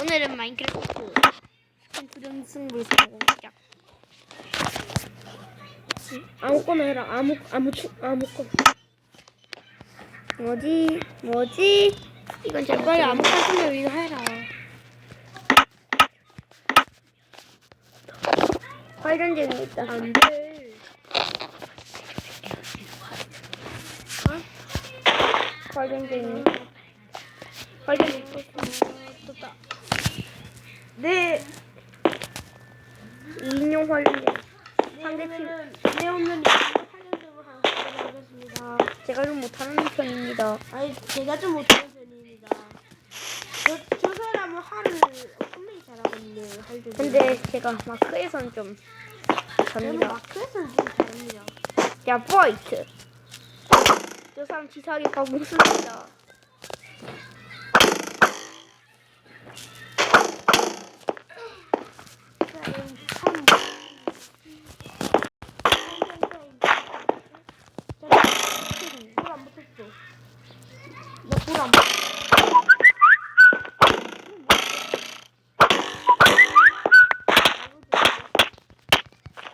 오늘은 마인크래프트 연승을 시작. 아무거나 해라. 아무 아무 추- 아무거나. 뭐지? 뭐지? 이건 잘 빨리. 아무거나 쓰면 이거 해라. 활전쟁이 있다. 안 돼. 활전쟁이. 활전이 떴다. 네. 인용 활전쟁. 상대팀은 네 오늘은 활전으로 하겠습니다. 제가 좀 못하는 편입니다. 아니 제가 좀 못하는 편입니다. 저, 저 사람은 활을 엄청나게 잘하거든요. 활전. 근데 제가 마크에선 좀 저는 접니다. 마크에서는 좀 잘합니다. 야, 포이트. 저 사람 가공 씁니다. 불안 붙었어. 붙었어.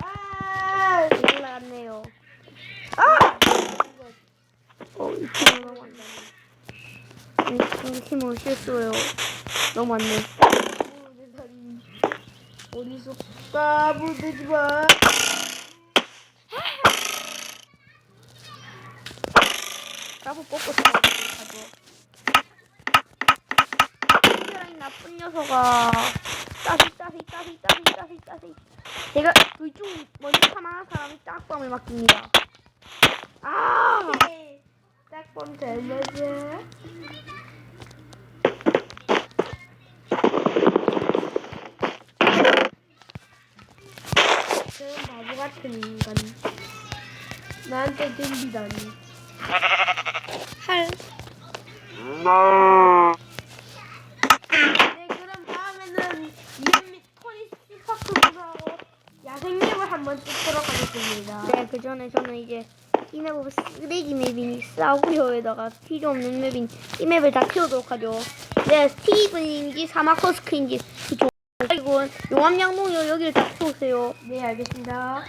아! 아! 어, 이 팀을 실수해요. 너무 많네. 어디서 까불 대지 마. 까부 뽑고 싶어 가죠. 특별한 나쁜 녀석아. 따시 따시 따시 따시 따시 따시. 제가 그중 먼저 사망한 사람이 짝밤을 맡깁니다. 아! 딱밤 잘 맞아. 저는 바보 같은 인간. 나한테 들리다니. 할. 네, 그럼 다음에는 이현미 토니 스파크 구하고 야생맵을 한번 찍도록 하겠습니다. 네, 그 전에 저는 이제 이 맵은 쓰레기 맵이니 싸구려 에다가 필요 없는 맵인 이 맵을 다 키우도록 하죠. 네, 스티븐인지 사마커스크인지 그쪽 그리고 용암 양동이요 여기를 다 키우세요. 네, 알겠습니다.